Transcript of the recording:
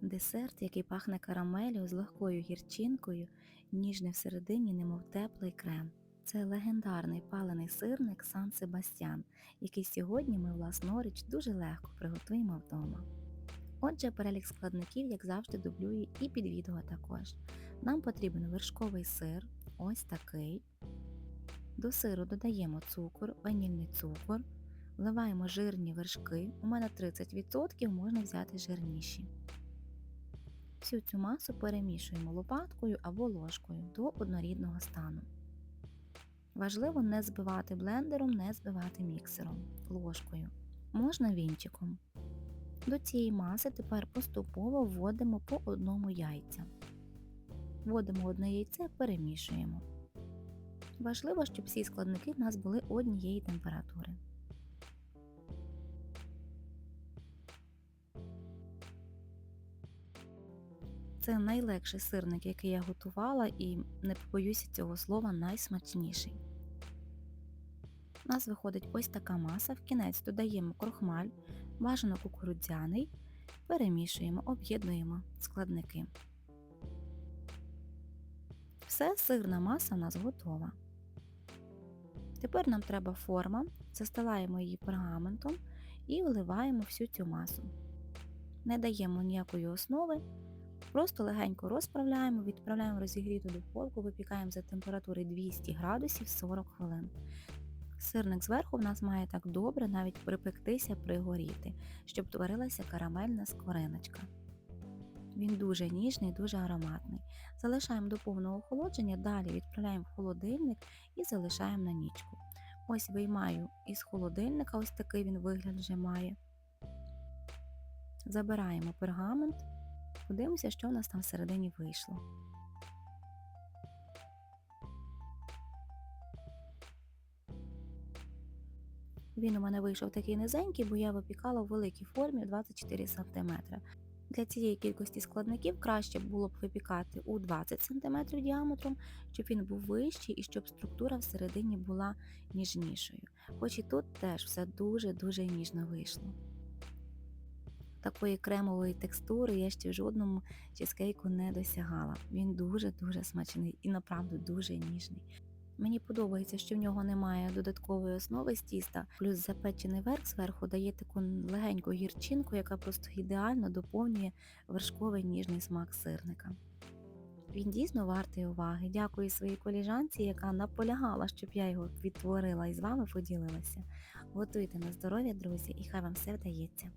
Десерт, який пахне карамелью з легкою гірчинкою, ніжний всередині, немов теплий крем. Це легендарний палений сирник Сан Себастьян, який сьогодні ми власноруч дуже легко приготуємо вдома. Отже, перелік складників, як завжди, дублюю і під відео також. Нам потрібен вершковий сир, ось такий. До сиру додаємо цукор, ванільний цукор, вливаємо жирні вершки, у мене 30%, можна взяти жирніші. Всю цю масу перемішуємо лопаткою або ложкою до однорідного стану. Важливо не збивати блендером, не збивати міксером, ложкою. Можна вінчиком. До цієї маси тепер поступово вводимо по одному яйця. Вводимо одне яйце, перемішуємо. Важливо, щоб всі складники в нас були однієї температури. Це найлегший сирник, який я готувала, і не побоюся цього слова найсмачніший. У нас виходить ось така маса. В кінець додаємо крохмаль, бажано кукурудзяний, перемішуємо, об'єднуємо складники. Все, сирна маса у нас готова. Тепер нам треба форма, застилаємо її пергаментом і вливаємо всю цю масу. Не даємо ніякої основи, просто легенько розправляємо, відправляємо розігріту духовку, випікаємо за температури 200 градусів 40 хвилин. Сирник зверху в нас має так добре навіть припектися, пригоріти, щоб творилася карамельна скориночка. Він дуже ніжний, дуже ароматний. Залишаємо до повного охолодження, далі відправляємо в холодильник і залишаємо на нічку. Ось виймаю із холодильника, ось такий він вигляд вже має. Забираємо пергамент, подивимося, що в нас там всередині вийшло. Він у мене вийшов такий низенький, бо я випікала в великій формі 24 см. Для цієї кількості складників краще було б випікати у 20 см діаметром, щоб він був вищий і щоб структура всередині була ніжнішою. Хоч і тут теж все дуже-дуже ніжно вийшло. Такої кремової текстури я ще в жодному чизкейку не досягала. Він дуже-дуже смачний і направду дуже ніжний. Мені подобається, що в нього немає додаткової основи з тіста, плюс запечений верх зверху дає таку легеньку гірчинку, яка просто ідеально доповнює вершковий ніжний смак сирника. Він дійсно вартий уваги. Дякую своїй коліжанці, яка наполягала, щоб я його відтворила і з вами поділилася. Готуйте на здоров'я, друзі, і хай вам все вдається.